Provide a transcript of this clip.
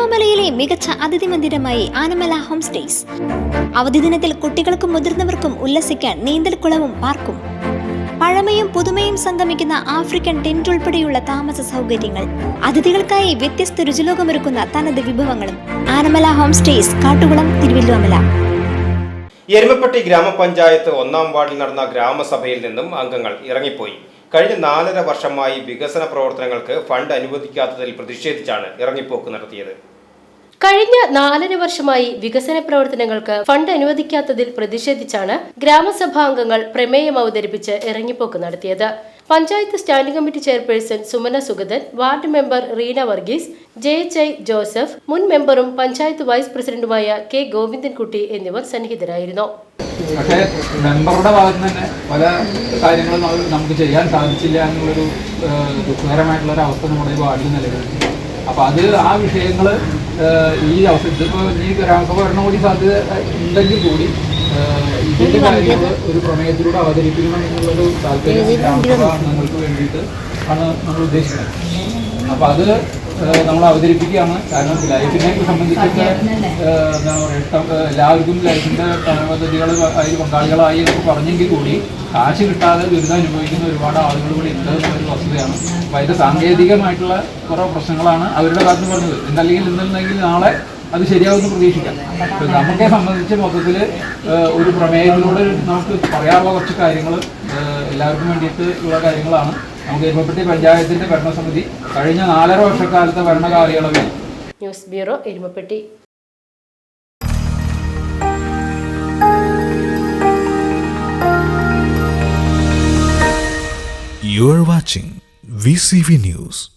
തിരുവല്ലോമലയിലെ മികച്ച അതിഥി മന്ദിരമായി Anamala home stays. അവധി ദിനത്തിൽ കുട്ടികൾക്കും മുതിർന്നവർക്കും ഉല്ലസിക്കാൻ നീന്തൽക്കുളവും പാർക്കും. പഴമയും പുതുമയും സംഗമിക്കുന്ന ആഫ്രിക്കൻ ടെന്റ് ഉൾപ്പെടെയുള്ള താമസ സൗകര്യങ്ങൾ. അതിഥികൾക്കായി വ്യത്യസ്ത രുചിലോകമൊരുക്കുന്ന തനത് വിഭവങ്ങളും. ആനമല ഹോം സ്റ്റേസ് കാട്ടുകുളം തിരുവല്ലോമല എരുമപ്പെട്ടി ഗ്രാമപഞ്ചായത്ത് ഒന്നാം വാർഡിൽ നടന്ന ഗ്രാമസഭയിൽ നിന്നും അംഗങ്ങൾ ഇറങ്ങിപ്പോയി. കഴിഞ്ഞ നാലര വർഷമായി വികസന പ്രവർത്തനങ്ങൾക്ക് ഫണ്ട് അനുവദിക്കാത്തതിൽ പ്രതിഷേധിച്ചാണ് ഇറങ്ങിപ്പോക്ക് നടത്തിയത്. കഴിഞ്ഞ നാലര വർഷമായി വികസന പ്രവർത്തനങ്ങൾക്ക് ഫണ്ട് അനുവദിക്കാത്തതിൽ പ്രതിഷേധിച്ചാണ് ഗ്രാമസഭാംഗങ്ങൾ പ്രമേയം അവതരിപ്പിച്ച് ഇറങ്ങിപ്പോക്ക് നടത്തിയത്. Panchayat standing committee chairperson Sumana Sugathan ward member Reena Varghese J H I Joseph മുൻ മെമ്പറും പഞ്ചായത്ത് വൈസ് പ്രസിഡന്റുമായ കെ ഗോവിന്ദൻകുട്ടി എന്നിവർ സന്നിഹിതരായിരുന്നു. പക്ഷേ മെമ്പറുടെ ഭാഗത്ത് തന്നെ പല കാര്യങ്ങളും നമുക്ക് ചെയ്യാൻ സാധിച്ചില്ല എന്നുള്ളൊരു ദുഃഖകരമായിട്ടുള്ള ഒരു അവസ്ഥ നമ്മുടെ ഈ വാർഡിൽ നിലവിലുണ്ട് അപ്പോൾ അത് ആ വിഷയങ്ങൾ ഈ അവസ്ഥ ഇതിപ്പോൾ ഈ ഗ്രാമസഭ ഭരണം കൂടി സാധ്യത ഉണ്ടെങ്കിൽ കൂടി ഇതിന്റെ ഇതിന്റെ കാര്യങ്ങൾ ഒരു പ്രമേയത്തിലൂടെ അവതരിപ്പിക്കണം എന്നുള്ളൊരു താല്പര്യം ഗ്രാമസഭ അംഗങ്ങൾക്ക് വേണ്ടിയിട്ട് ആണ് നമ്മൾ ഉദ്ദേശിക്കുന്നത്. അപ്പോൾ അത് നമ്മൾ അവതരിപ്പിക്കുകയാണ്. കാരണം ലൈഫിനെ സംബന്ധിച്ചിട്ട് എന്താ പറയുക എല്ലാവർക്കും ലൈഫിന്റെ പദ്ധതികൾ അതിൽ പങ്കാളികളായി എന്നൊക്കെ പറഞ്ഞെങ്കിൽ കൂടി കാശ് കിട്ടാതെ ദുരിതം അനുഭവിക്കുന്ന ഒരുപാട് ആളുകൾ കൂടി ഉണ്ട് എന്നൊരു വസ്തുതയാണ്. അപ്പോൾ അതിന്റെ സാങ്കേതികമായിട്ടുള്ള കുറേ പ്രശ്നങ്ങളാണ് അവരുടെ കാര്യം പറഞ്ഞത്. ഇന്നല്ലെങ്കിൽ ഇന്നുണ്ടെങ്കിൽ നാളെ അത് ശരിയാവുമെന്ന് പ്രതീക്ഷിക്കാം. അപ്പം നമുക്കെ സംബന്ധിച്ച് മൊത്തത്തിൽ ഒരു പ്രമേയത്തിലൂടെ നമുക്ക് പറയാനുള്ള കുറച്ച് കാര്യങ്ങൾ എല്ലാവർക്കും വേണ്ടിയിട്ട് ഉള്ള കാര്യങ്ങളാണ്. നമുക്ക് എരുമപ്പെട്ടി പഞ്ചായത്തിന്റെ ഭരണസമിതി കഴിഞ്ഞ നാലര വർഷക്കാലത്തെ ഭരണകാലയളവിൽ news bureau Erumapetty You are watching VCV News.